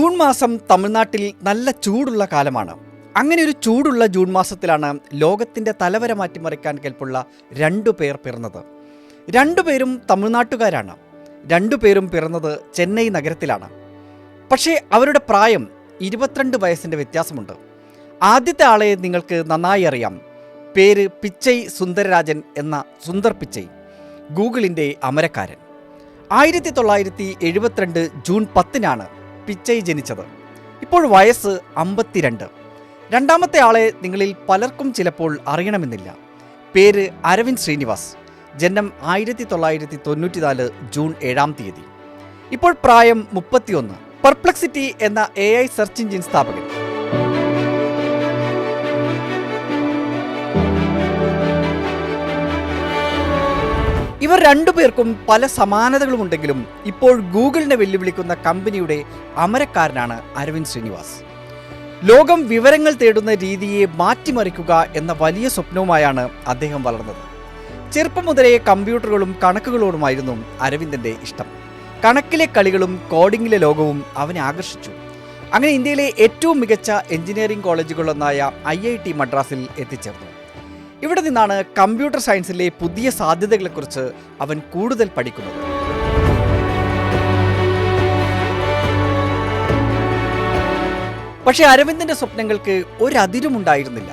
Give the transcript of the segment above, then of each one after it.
June മാസം തമിഴ്നാട്ടിൽ നല്ല ചൂടുള്ള കാലമാണ്. അങ്ങനെ ഒരു ചൂടുള്ള ജൂൺ മാസത്തിലാണ് ലോകത്തിന്റെ തലവര മാറ്റിമറിക്കാൻ കേൾപ്പുള്ള രണ്ടു പേർ പിറന്നത്. രണ്ടുപേരും തമിഴ്നാട്ടുകാരാണ്. രണ്ടുപേരും പിറന്നത് ചെന്നൈ നഗരത്തിലാണ്. പക്ഷേ അവരുടെ പ്രായം ഇരുപത്തിരണ്ട് വയസ്സിന്റെ വ്യത്യാസമുണ്ട്. ആദ്യത്തെ ആളെ നിങ്ങൾക്ക് നന്നായി അറിയാം. പേര് പിച്ചൈ സുന്ദരരാജൻ എന്ന സുന്ദർ പിച്ചൈ ഗൂഗിളിന്റെ അമരക്കാരൻ. ആയിരത്തി തൊള്ളായിരത്തി എഴുപത്തിരണ്ട് ജൂൺ പത്തിനാണ് പിച്ചൈ ജനിച്ചത്. ഇപ്പോൾ വയസ്സ് അമ്പത്തിരണ്ട്. രണ്ടാമത്തെ ആളെ നിങ്ങളിൽ പലർക്കും ചിലപ്പോൾ അറിയണമെന്നില്ല. പേര് അരവിന്ദ് ശ്രീനിവാസ്. ജന്മം ആയിരത്തി തൊള്ളായിരത്തി തൊണ്ണൂറ്റിനാല് ജൂൺ ഏഴാം തീയതി. ഇപ്പോൾ പ്രായം മുപ്പത്തിയൊന്ന്. പെർപ്ലക്സിറ്റി എന്ന എ ഐ സെർച്ച് എഞ്ചിൻ സ്ഥാപകൻ. ഇവർ രണ്ടുപേർക്കും പല സമാനതകളും ഉണ്ടെങ്കിലും ഇപ്പോൾ ഗൂഗിളിനെ വെല്ലുവിളിക്കുന്ന കമ്പനിയുടെ അമരക്കാരനാണ് അരവിന്ദ് ശ്രീനിവാസ്. ലോകം വിവരങ്ങൾ തേടുന്ന രീതിയെ മാറ്റിമറിക്കുക എന്ന വലിയ സ്വപ്നവുമായാണ് അദ്ദേഹം വളർന്നത്. ചെറുപ്പം മുതലേ കമ്പ്യൂട്ടറുകളും കണക്കുകളോടുമായിരുന്നു അരവിന്ദന്റെ ഇഷ്ടം. കണക്കിലെ കളികളും കോഡിങ്ങിലെ ലോകവും അവനെ ആകർഷിച്ചു. അങ്ങനെ ഇന്ത്യയിലെ ഏറ്റവും മികച്ച എഞ്ചിനീയറിംഗ് കോളേജുകളൊന്നായ ഐ ഐ ടി മദ്രാസിൽ എത്തിച്ചേർന്നു. ഇവിടെ നിന്നാണ് കമ്പ്യൂട്ടർ സയൻസിലെ പുതിയ സാധ്യതകളെക്കുറിച്ച് അവൻ കൂടുതൽ പഠിക്കുന്നത്. പക്ഷേ അരവിന്ദന്റെ സ്വപ്നങ്ങൾക്ക് ഒരതിരുമുണ്ടായിരുന്നില്ല.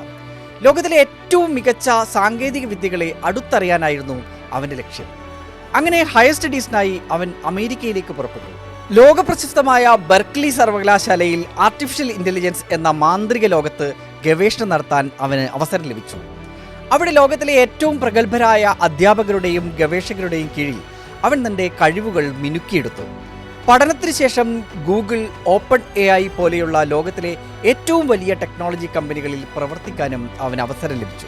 ലോകത്തിലെ ഏറ്റവും മികച്ച സാങ്കേതിക വിദ്യകളെ അടുത്തറിയാനായിരുന്നു അവന്റെ ലക്ഷ്യം. അങ്ങനെ ഹയർ സ്റ്റഡീസിനായി അവൻ അമേരിക്കയിലേക്ക് പുറപ്പെട്ടു. ലോകപ്രസിദ്ധമായ ബെർക്ലി സർവകലാശാലയിൽ ആർട്ടിഫിഷ്യൽ ഇന്റലിജൻസ് എന്ന മാന്ത്രിക ലോകത്ത് ഗവേഷണം നടത്താൻ അവന് അവസരം ലഭിച്ചു. അവിടെ ലോകത്തിലെ ഏറ്റവും പ്രഗത്ഭരായ അധ്യാപകരുടെയും ഗവേഷകരുടെയും കീഴിൽ അവൻ തന്റെ കഴിവുകൾ മിനുക്കിയെടുത്തു. പഠനത്തിന് ശേഷം ഗൂഗിൾ ഓപ്പൺ എ ഐ പോലെയുള്ള ലോകത്തിലെ ഏറ്റവും വലിയ ടെക്നോളജി കമ്പനികളിൽ പ്രവർത്തിക്കാനും അവൻ അവസരം ലഭിച്ചു.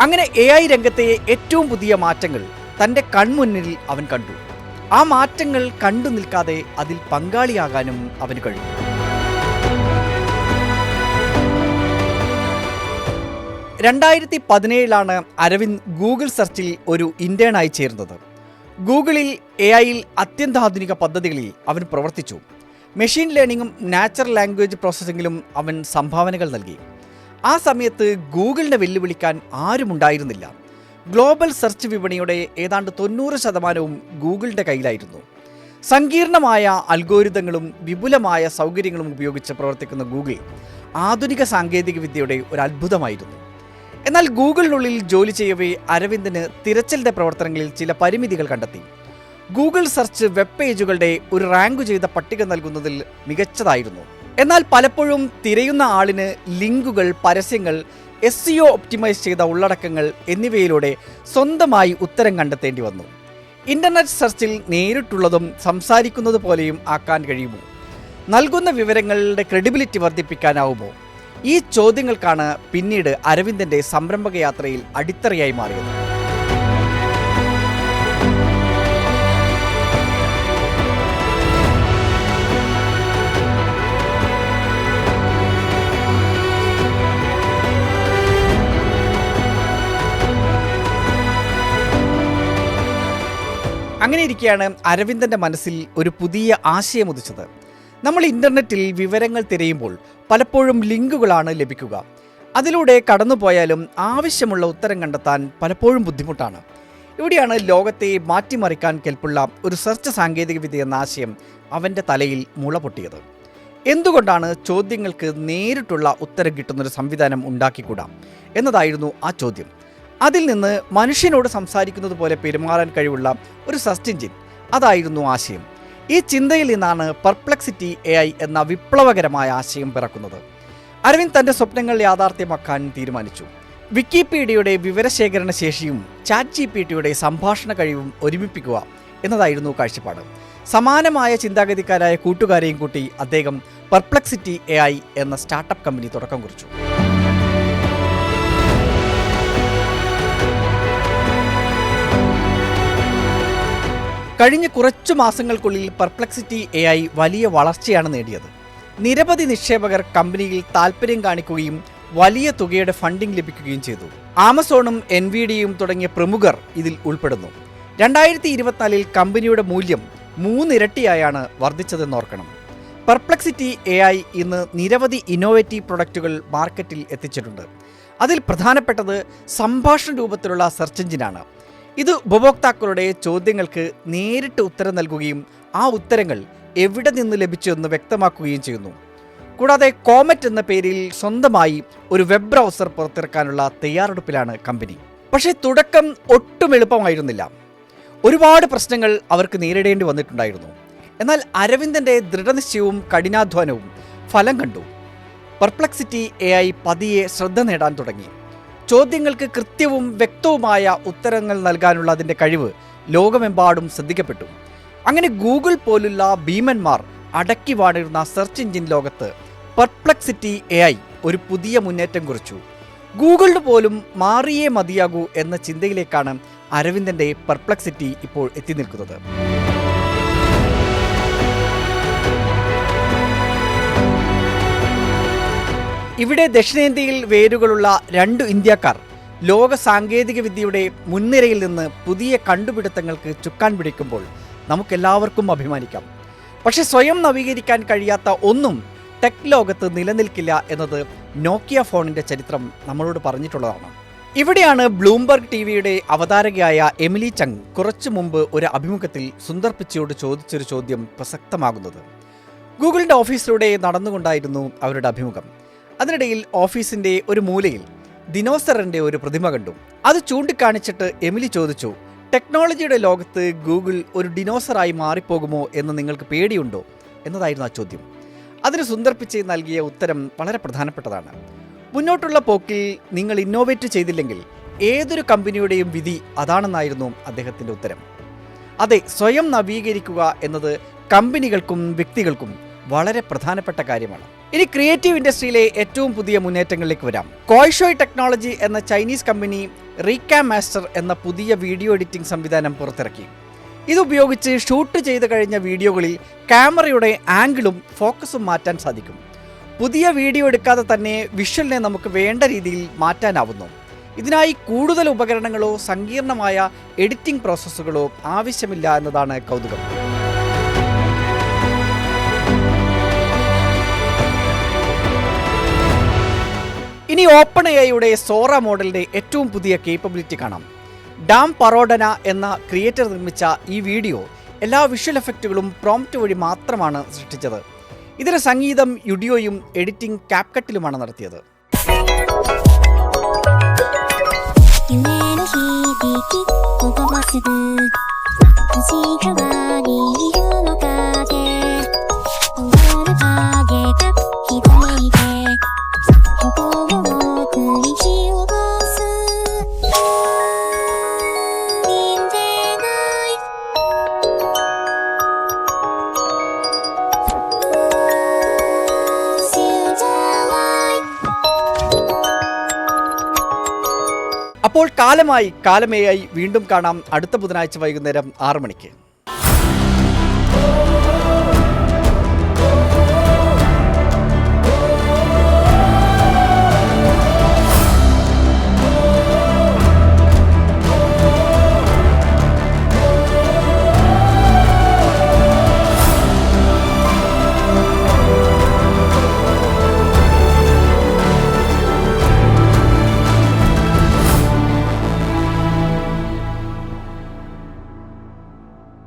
അങ്ങനെ എ ഐ രംഗത്തെ ഏറ്റവും പുതിയ മാറ്റങ്ങൾ തന്റെ കൺമുന്നിൽ അവൻ കണ്ടു. ആ മാറ്റങ്ങൾ കണ്ടു നിൽക്കാതെ അതിൽ പങ്കാളിയാകാനും അവന് കഴിഞ്ഞു. രണ്ടായിരത്തി പതിനേഴിലാണ് അരവിന്ദ് ഗൂഗിൾ സെർച്ചിൽ ഒരു ഇന്റേണായി ചേർന്നത് ഗൂഗിളിൽ എ ഐയിൽ അത്യന്താധുനിക പദ്ധതികളിൽ അവൻ പ്രവർത്തിച്ചു. മെഷീൻ ലേണിംഗും നാച്ചുറൽ ലാംഗ്വേജ് പ്രോസസ്സിങ്ങിലും അവൻ സംഭാവനകൾ നൽകി. ആ സമയത്ത് ഗൂഗിളിനെ വെല്ലുവിളിക്കാൻ ആരുമുണ്ടായിരുന്നില്ല. ഗ്ലോബൽ സെർച്ച് വിപണിയുടെ ഏതാണ്ട് തൊണ്ണൂറ് ശതമാനവും ഗൂഗിളിന്റെ കയ്യിലായിരുന്നു. സങ്കീർണമായ അൽഗോരിതങ്ങളും വിപുലമായ സൗകര്യങ്ങളും ഉപയോഗിച്ച് പ്രവർത്തിക്കുന്ന ഗൂഗിൾ ആധുനിക സാങ്കേതികവിദ്യയുടെ ഒരു അത്ഭുതമായിരുന്നു. എന്നാൽ ഗൂഗിളിനുള്ളിൽ ജോലി ചെയ്യവേ അരവിന്ദന് തിരച്ചിലിന്റെ പ്രവർത്തനങ്ങളിൽ ചില പരിമിതികൾ കണ്ടെത്തി. ഗൂഗിൾ സെർച്ച് വെബ് പേജുകളുടെ ഒരു റാങ്ക് ചെയ്ത പട്ടിക നൽകുന്നതിൽ മികച്ചതായിരുന്നു. എന്നാൽ പലപ്പോഴും തിരയുന്ന ആളിന് ലിങ്കുകൾ പരസ്യങ്ങൾ എസ് സിഒ ഒപ്റ്റിമൈസ് ചെയ്ത ഉള്ളടക്കങ്ങൾ എന്നിവയിലൂടെ സ്വന്തമായി ഉത്തരം കണ്ടെത്തേണ്ടി വന്നു. ഇന്റർനെറ്റ് സെർച്ചിൽ നേരിട്ടുള്ളതും സംസാരിക്കുന്നത് പോലെയും ആക്കാൻ കഴിയുമോ? നൽകുന്ന വിവരങ്ങളുടെ ക്രെഡിബിലിറ്റി വർദ്ധിപ്പിക്കാനാവുമോ? ഈ ചോദ്യങ്ങൾക്കാണ് പിന്നീട് അരവിന്ദന്റെ സംരംഭക യാത്രയിൽ അടിത്തറയായി മാറിയത്. അങ്ങനെ ഇരിക്കെയാണ് അരവിന്ദന്റെ മനസ്സിൽ ഒരു പുതിയ ആശയം ഉദിച്ചത്. നമ്മൾ ഇന്റർനെറ്റിൽ വിവരങ്ങൾ തിരയുമ്പോൾ പലപ്പോഴും ലിങ്കുകളാണ് ലഭിക്കുക. അതിലൂടെ കടന്നുപോയാലും ആവശ്യമുള്ള ഉത്തരം കണ്ടെത്താൻ പലപ്പോഴും ബുദ്ധിമുട്ടാണ്. ഇവിടെയാണ് ലോകത്തെ മാറ്റിമറിക്കാൻ കെൽപ്പുള്ള ഒരു സെർച്ച് സാങ്കേതികവിദ്യ എന്ന ആശയം അവന്റെ തലയിൽ മുള പൊട്ടിയത്. എന്തുകൊണ്ടാണ് ചോദ്യങ്ങൾക്ക് നേരിട്ടുള്ള ഉത്തരം കിട്ടുന്നൊരു സംവിധാനം ഉണ്ടാക്കിക്കൂടാം? എന്നതായിരുന്നു ആ ചോദ്യം. അതിൽ നിന്ന് മനുഷ്യനോട് സംസാരിക്കുന്നത് പോലെ പെരുമാറാൻ കഴിവുള്ള ഒരു സെർച്ച് എഞ്ചിൻ അതായിരുന്നു ആശയം. ഈ ചിന്തയിൽ നിന്നാണ് പെർപ്ലക്സിറ്റി എ ഐ എന്ന വിപ്ലവകരമായ ആശയം പിറക്കുന്നത്. അരവിന്ദ് തന്റെ സ്വപ്നങ്ങൾ യാഥാർത്ഥ്യമാക്കാൻ തീരുമാനിച്ചു. വിക്കിപീഡിയയുടെ വിവരശേഖരണ ശേഷിയും ചാറ്റ് ജി പി ടിയുടെ സംഭാഷണ കഴിവും ഒരുമിപ്പിക്കുക എന്നതായിരുന്നു കാഴ്ചപ്പാട്. സമാനമായ ചിന്താഗതിക്കാരായ കൂട്ടുകാരെയും കൂട്ടി അദ്ദേഹം പെർപ്ലക്സിറ്റി എ എന്ന സ്റ്റാർട്ടപ്പ് കമ്പനി തുടക്കം കുറിച്ചു. കഴിഞ്ഞ കുറച്ചു മാസങ്ങൾക്കുള്ളിൽ പെർപ്ലക്സിറ്റി എ ഐ വലിയ വളർച്ചയാണ് നേടിയത്. നിരവധി നിക്ഷേപകർ കമ്പനിയിൽ താൽപ്പര്യം കാണിക്കുകയും വലിയ തുകയുടെ ഫണ്ടിംഗ് ലഭിക്കുകയും ചെയ്തു. ആമസോണും എൻ വി ഡിയും തുടങ്ങിയ പ്രമുഖർ ഇതിൽ ഉൾപ്പെടുന്നു. രണ്ടായിരത്തി ഇരുപത്തിനാലിൽ കമ്പനിയുടെ മൂല്യം മൂന്നിരട്ടിയായാണ് വർദ്ധിച്ചതെന്നോർക്കണം പെർപ്ലക്സിറ്റി എ ഐ ഇന്ന് നിരവധി ഇന്നോവേറ്റീവ് പ്രൊഡക്റ്റുകൾ മാർക്കറ്റിൽ എത്തിച്ചിട്ടുണ്ട്. അതിൽ പ്രധാനപ്പെട്ടത് സംഭാഷണ രൂപത്തിലുള്ള സെർച്ച് എഞ്ചിനാണ് ഇത് ഉപഭോക്താക്കളുടെ ചോദ്യങ്ങൾക്ക് നേരിട്ട് ഉത്തരം നൽകുകയും ആ ഉത്തരങ്ങൾ എവിടെ നിന്ന് ലഭിച്ചു എന്ന് വ്യക്തമാക്കുകയും ചെയ്യുന്നു. കൂടാതെ കോമറ്റ് എന്ന പേരിൽ സ്വന്തമായി ഒരു വെബ് ബ്രൗസർ പുറത്തിറക്കാനുള്ള തയ്യാറെടുപ്പിലാണ് കമ്പനി. പക്ഷേ തുടക്കം ഒട്ടും എളുപ്പമായിരുന്നില്ല. ഒരുപാട് പ്രശ്നങ്ങൾ അവർക്ക് നേരിടേണ്ടി വന്നിട്ടുണ്ടായിരുന്നു. എന്നാൽ അരവിന്ദന്റെ ദൃഢനിശ്ചയവും കഠിനാധ്വാനവും ഫലം കണ്ടു. പെർപ്ലക്സിറ്റി എ ഐ പതിയെ ശ്രദ്ധ നേടാൻ തുടങ്ങി. ചോദ്യങ്ങൾക്ക് കൃത്യവും വ്യക്തവുമായ ഉത്തരങ്ങൾ നൽകാനുള്ള അതിന്റെ കഴിവ് ലോകമെമ്പാടും ശ്രദ്ധിക്കപ്പെട്ടു. അങ്ങനെ ഗൂഗിൾ പോലുള്ള ഭീമന്മാർ അടക്കി വാണിരുന്ന സെർച്ച് എഞ്ചിൻ ലോകത്ത് പെർപ്ലക്സിറ്റി എ ഐ ഒരു പുതിയ മുന്നേറ്റം കുറിച്ചു. ഗൂഗിളിന് പോലും മാറിയേ മതിയാകൂ എന്ന ചിന്തയിലേക്കാണ് അരവിന്ദന്റെ പെർപ്ലക്സിറ്റി ഇപ്പോൾ എത്തി നിൽക്കുന്നത്. ഇവിടെ ദക്ഷിണേന്ത്യയിൽ വേരുകളുള്ള രണ്ടു ഇന്ത്യക്കാർ ലോക സാങ്കേതിക വിദ്യയുടെ മുൻനിരയിൽ നിന്ന് പുതിയ കണ്ടുപിടുത്തങ്ങൾക്ക് ചുക്കാൻ പിടിക്കുമ്പോൾ നമുക്കെല്ലാവർക്കും അഭിമാനിക്കാം. പക്ഷെ സ്വയം നവീകരിക്കാൻ കഴിയാത്ത ഒന്നും ടെക് ലോകത്ത് നിലനിൽക്കില്ല എന്നത് നോക്കിയ ഫോണിന്റെ ചരിത്രം നമ്മളോട് പറഞ്ഞിട്ടുള്ളതാണ്. ഇവിടെയാണ് ബ്ലൂംബർഗ് ടി വിയുടെ അവതാരകയായ എമിലി ചങ് കുറച്ചു മുമ്പ് ഒരു അഭിമുഖത്തിൽ സുന്ദർ പിച്ചയോട് ചോദിച്ചൊരു ചോദ്യം പ്രസക്തമാകുന്നത്. ഗൂഗിളിന്റെ ഓഫീസിലൂടെ നടന്നുകൊണ്ടായിരുന്നു അവരുടെ അഭിമുഖം. അതിനിടയിൽ ഓഫീസിന്റെ ഒരു മൂലയിൽ ദിനോസറിന്റെ ഒരു പ്രതിമ കണ്ടു. അത് ചൂണ്ടിക്കാണിച്ചിട്ട് എമിലി ചോദിച്ചു ടെക്നോളജിയുടെ ലോകത്ത് ഗൂഗിൾ ഒരു ഡിനോസറായി മാറിപ്പോകുമോ എന്ന് നിങ്ങൾക്ക് പേടിയുണ്ടോ? എന്നതായിരുന്നു ആ ചോദ്യം. അതിന് സുന്ദർ പിച്ചൈ നൽകിയ ഉത്തരം വളരെ പ്രധാനപ്പെട്ടതാണ്. മുന്നോട്ടുള്ള പോക്കിൽ നിങ്ങൾ ഇന്നോവേറ്റ് ചെയ്തില്ലെങ്കിൽ ഏതൊരു കമ്പനിയുടെയും വിധി അതാണെന്നായിരുന്നു അദ്ദേഹത്തിന്റെ ഉത്തരം. അതെ സ്വയം നവീകരിക്കുക എന്നത് കമ്പനികൾക്കും വ്യക്തികൾക്കും വളരെ പ്രധാനപ്പെട്ട കാര്യമാണ്. ഇനി ക്രിയേറ്റീവ് ഇൻഡസ്ട്രിയിലെ ഏറ്റവും പുതിയ മുന്നേറ്റങ്ങളിലേക്ക് വരാം. കോയ്ഷോയ് ടെക്നോളജി എന്ന ചൈനീസ് കമ്പനി റീകാ മാസ്റ്റർ എന്ന പുതിയ വീഡിയോ എഡിറ്റിംഗ് സംവിധാനം പുറത്തിറക്കി. ഇതുപയോഗിച്ച് ഷൂട്ട് ചെയ്ത് കഴിഞ്ഞ വീഡിയോകളിൽ ക്യാമറയുടെ ആംഗിളും ഫോക്കസും മാറ്റാൻ സാധിക്കും. പുതിയ വീഡിയോ എടുക്കാതെ തന്നെ വിഷ്വലിനെ നമുക്ക് വേണ്ട രീതിയിൽ മാറ്റാനാവുന്നു. ഇതിനായി കൂടുതൽ ഉപകരണങ്ങളോ സങ്കീർണമായ എഡിറ്റിംഗ് പ്രോസസ്സുകളോ ആവശ്യമില്ല എന്നതാണ് കൗതുകം. ഇനി ഓപ്പൺ എയുടെ സോറ മോഡലിന്റെ ഏറ്റവും പുതിയ കേപ്പബിലിറ്റി കാണാം. ഡാം പറോഡന എന്ന ക്രിയേറ്റർ നിർമ്മിച്ച ഈ വീഡിയോ എല്ലാ വിഷ്വൽ എഫക്റ്റുകളും പ്രോംപ്റ്റ് വഴി മാത്രമാണ് സൃഷ്ടിച്ചത്. ഇതിന് സംഗീതം യുഡിയോയും എഡിറ്റിംഗ് ക്യാപ്കട്ടിലുമാണ് നടത്തിയത്. 夢 അപ്പോൾ കാലമായി കാലമേയായി വീണ്ടും കാണാം അടുത്ത ബുധനാഴ്ച വൈകുന്നേരം ആറു മണിക്ക്.